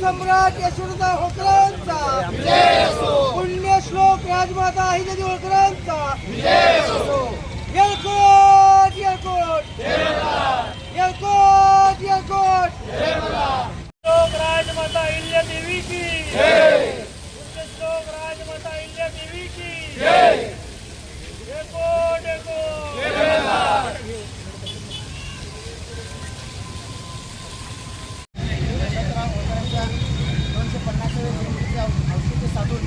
सम्राट यशवंतराव होळकरांचा पुण्यश्लोक राजमाता अहिल्यादेवी होळकरांचा येळकोट येळकोट येळकोट श्लोक राजमाता इल्ल्या देवी की श्लोक राजमाता इल्ल्या देवी की डेको डेको वगैरेच्या दोनशे पन्नासाव्या जयंतीचे औ- औचित्य साधून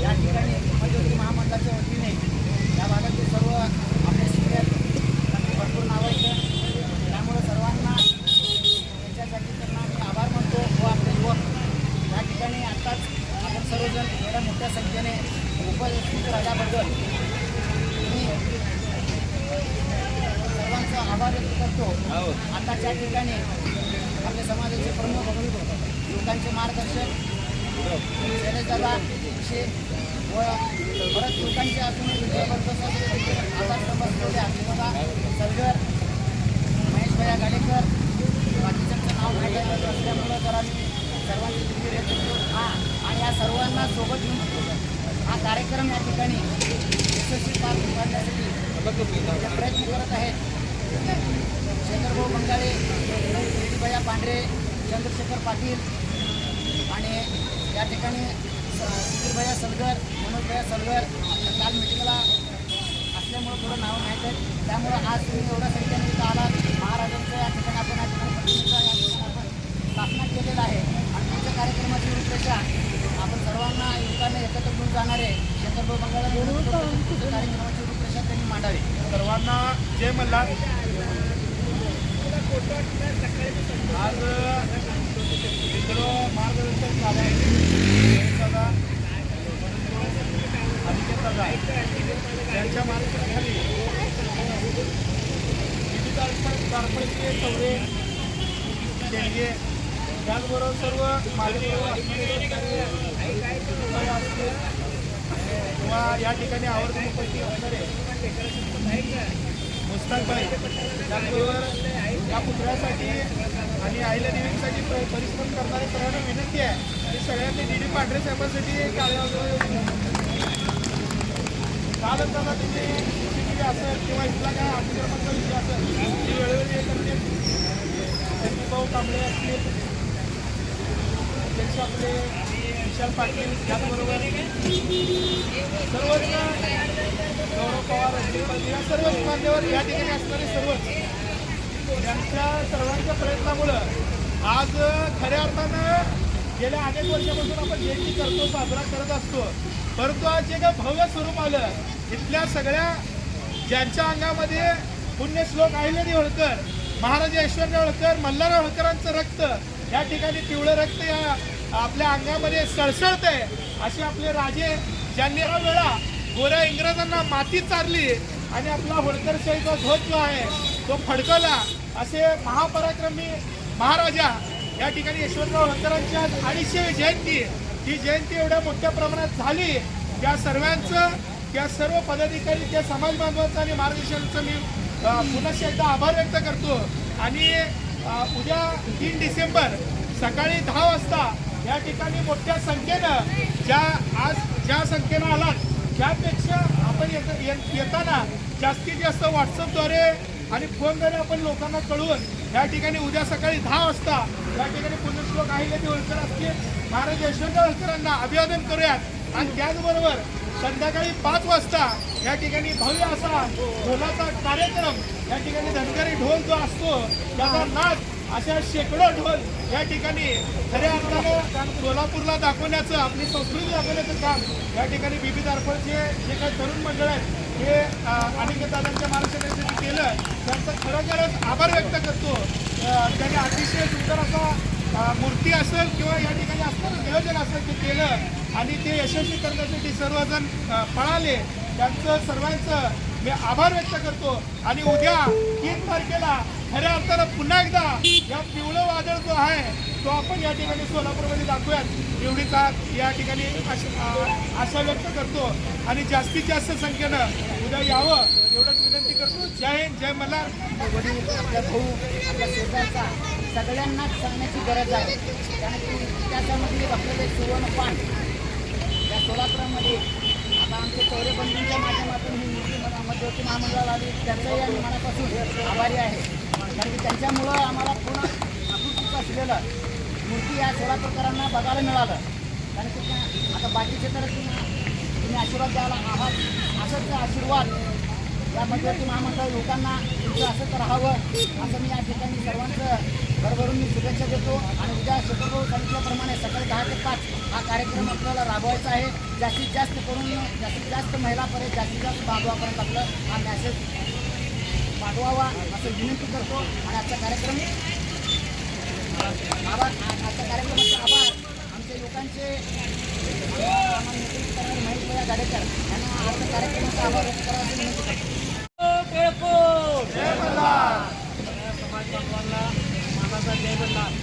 या ठिकाणी मध्यवर्ती महामंडळाच्या वतीने या भागातील सर्व आपले सिनियर त्यांनी भरपूर नाव आहेत त्यामुळे सर्वांना त्याच्यासाठी त्यांना मी आभार मानतो व आपले युवक या ठिकाणी आत्ताच आपण सर्वजण एवढ्या मोठ्या संख्येने उपस्थित राहिल्याबद्दल मी सर्वांचा आभार व्यक्त करतो आता त्या ठिकाणी आपल्या समाजाचे प्रमुख लोकांचे मार्गदर्शक शैलेशदादा शे व परत लोकांचे बघा सलगर महेश भैया गाडेकर बाकीच्यांचं नाव माहिती असल्यामुळं जरा मी सर्वांची दिल्ली व्यक्त करतो. हा आणि या सर्वांना सोबत घेऊन हा कार्यक्रम या ठिकाणी यशस्वी पार जे प्रयत्न करत आहेत. शेखरभाऊ बंगाळे दिलीभैया पांढरे चंद्रशेखर पाटील आणि या ठिकाणी सुधीरभैया सलगर मनोजभैया सलगर काल मिटिंगला असल्यामुळं थोडं नाव माहीत आहे त्यामुळं आज तुम्ही एवढ्या संख्येने इथं आलात. महाराजांचं या ठिकाणी आपण या ठिकाणी प्रतिनिधित्व या ठिकाणी आपण स्थापना केलेलं आहे. आणि तुमच्या कार्यक्रमाची रूपरेषा आपण सर्वांना युवकांना एकत्र घेऊन जाणारे शेखरभाऊ बंगाळे कार्यक्रमाची रूपरेषा त्यांनी मांडावी. सर्वांना जय मल्हार. आज इकडं मार्गदर्शन झालं आहे दादा अनिकेत दादा यांच्या मार्गदर्शनाखाली चौरे शेंडगे त्याचबरोबर सर्व किंवा या ठिकाणी आवर्जून उपस्थित असणारे मुस्ताकबाई त्याचबरोबर या पुतळ्यासाठी आणि आईला देवीसाठी परिश्रम करणारे सर्वांना विनंती आहे. की सगळ्यांनी डी डी पांढरे साहेबांसाठी काल काळ्या कालच सी टी व्ही असेल किंवा इथला काय अतिक्रमणचा विषय असेल ती वेळोवेळी हे करतील संदीप भाऊ कांबळे असतील अध्यक्ष आपले विशाल पाटील त्याचबरोबर सर्वच गौरव पवार अजित या सर्वच मान्यवर या ठिकाणी असणारे सर्वच यांच्या सर्वांच्या प्रयत्नामुळं आज खऱ्या अर्थानं गेल्या अनेक वर्षापासून आपण जयंती करतो साजरा करत असतो परंतु आज जे काय भव्य स्वरूप आलं इथल्या सगळ्या ज्यांच्या अंगामध्ये पुण्यश्लोक अहिल्यादेवी होळकर महाराजा ऐश्वर्या होळकर मल्हारराव होळकरांचं रक्त या ठिकाणी पिवळं रक्त या आपल्या अंगामध्ये सळसळत आहे असे आपले राजे ज्यांनी हा वेळा गोऱ्या इंग्रजांना माती चारली आणि आपला होळकरशाहीचा ध्वज जो आहे तो फडकवला. असे महापराक्रमी महाराजा या ठिकाणी यशवंतराव होळकरांची आज अडीचशे जयंती. ही जयंती एवढ्या मोठ्या प्रमाणात झाली. त्या सर्वांचं त्या सर्व पदाधिकारी त्या समाज बांधवांचं आणि मार्गदर्शनाचं मी पुन्हा एकदा आभार व्यक्त करतो. आणि उद्या तीन डिसेंबर सकाळी दहा वाजता या ठिकाणी मोठ्या संख्येनं ज्या आज ज्या संख्येनं आलात त्यापेक्षा आपण येताना जास्तीत जास्त व्हॉट्सअपद्वारे आणि फोनद्वारे आपण लोकांना कळवून या ठिकाणी उद्या सकाळी दहा वाजता या ठिकाणी पुण्यश्लोक अहिल्यादेवी होळकर असतील. महाराज यशवंतराव होळकरांना अभिवादन करूयात. आणि त्याचबरोबर संध्याकाळी पाच वाजता या ठिकाणी भव्य असा ढोलाचा कार्यक्रम या ठिकाणी धनगरी ढोल जो असतो त्याचा नाच अशा शेकडो ढोल या ठिकाणी खऱ्या अर्थानं सोलापूरला दाखवण्याचं आपली संस्कृती दाखवण्याचं काम या ठिकाणी बीबी दारफळचे जे काही तरुण मंडळ आहेत हे अनेक दादांच्या मार्गदर्शनासाठी केलं. त्यांचा खरोखरच आभार व्यक्त करतो. त्याने त्यांनी अतिशय सुंदर असा मूर्ती असेल किंवा या ठिकाणी असणारं नियोजन असेल ते केलं आणि ते यशस्वी करण्यासाठी सर्वजण पळाले. त्यांचं सर्वांचं मी आभार व्यक्त करतो. आणि उद्या तीन तारखेला खऱ्या अर्थानं पुन्हा एकदा या पिवळं वादळ जो आहे तो आपण या ठिकाणी सोलापूरमध्ये दाखवूयात. एवढीच या ठिकाणी आशा व्यक्त करतो आणि जास्तीत जास्त संख्येनं उद्या यावं एवढंच विनंती करतो. जय हिंद जय मल्हार. वडील आपल्या भाऊ आपल्या शेजारचा सगळ्यांनाच सांगण्याची गरज आहे. कारण की त्याच्यामध्ये आपल्याला सुवर्ण पान. या सोलापुरामध्ये आता आमच्या चौरेबंदीच्या माध्यमातून ही मूर्ती मला मध्यवर्ती महामंडळाला आली. त्याचंही आम्ही मनापासून आभारी आहे. कारण की त्यांच्यामुळं आम्हाला पूर्ण आकृतीचं असलेलं मूर्ती या सोलापूरकरांना बघायला मिळालं. कारण की आता बाकीचे तर तुम्ही तुम्ही आशीर्वाद द्यायला आहात. असंच आशीर्वाद या मध्यवर्ती महामंडळ लोकांना तुमचं असंच राहावं असं मी या ठिकाणी सर्वांचं भरभरून मी शुभेच्छा देतो. आणि उद्या शेतकरी सांगितल्याप्रमाणे सकाळी दहा ते पाच हा कार्यक्रम आपल्याला राबवायचा आहे. जास्तीत जास्त करून जास्तीत जास्त महिलापर्यंत जास्तीत जास्त बांधवापर्यंत आपलं हा मॅसेज पाठवावा असं विनंती करतो. आणि आजचा कार्यक्रम आभार. आजच्या कार्यक्रमाचे आभार आमच्या लोकांचे आम्हाला नेतृत्व महेश गाडेकर यांना आजच्या कार्यक्रमाचा आभार व्यक्त करायची विनंती करतो समाज बांधवांना मानाचा जय बऱ्याच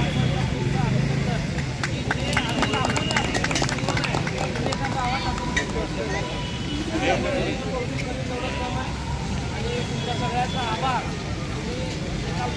तुमच्या सगळ्यांचा आभार तुम्ही एका फोनवर सगळेजण इथं आलात